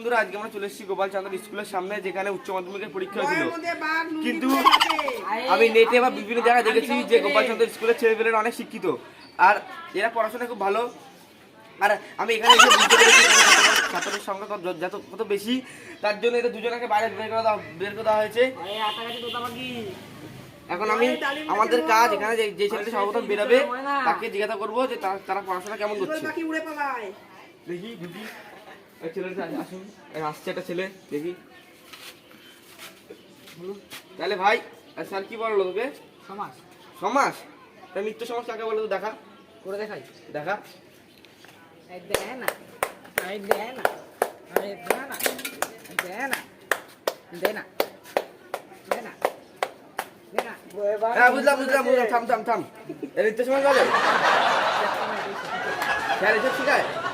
বন্ধুরা আজকে আমরা চলে এসেছি গোপাল চাঁদের স্কুলের সামনে যেখানে উচ্চ মাধ্যমিকের পরীক্ষা হয়েছিল। কিন্তু আমি নেটে বা বিভিন্ন জায়গায় দেখেছি যে গোপাল চন্দ্র স্কুলের ছেলেপেলেরা অনেক শিক্ষিত। আর এরা পড়াশোনা খুব ভালো। আর আমি এখানে এসে বুঝতে পেরেছি ছাত্রদের সংখ্যা যত কত বেশি তার জন্য এদের দুজনকে বাইরে বের করে দেওয়া বের করে দেওয়া হয়েছে। এখন আমি আমাদের কাজ এখানে যে ছেলেটা সর্বপ্রথম বেরোবে তাকে জিজ্ঞাসা করব যে তার- তারা পড়াশোনা কেমন করছে। পাখি উড়ে পালায়। দেখি। ছেলেটা আসুন আসছে একটা ছেলে দেখি। তাহলে ভাই আর স্যার কি বলল তোকে? সমাজ। সমাজ? তা নিত্য সমাজ কাকে বলো তো দেখা। করে দেখাই। দেখা। না। এই দে না। এই না। না। না। হ্যাঁ বুঝলাম বুঝলাম বুঝলাম। থাম থাম থাম। Sir sir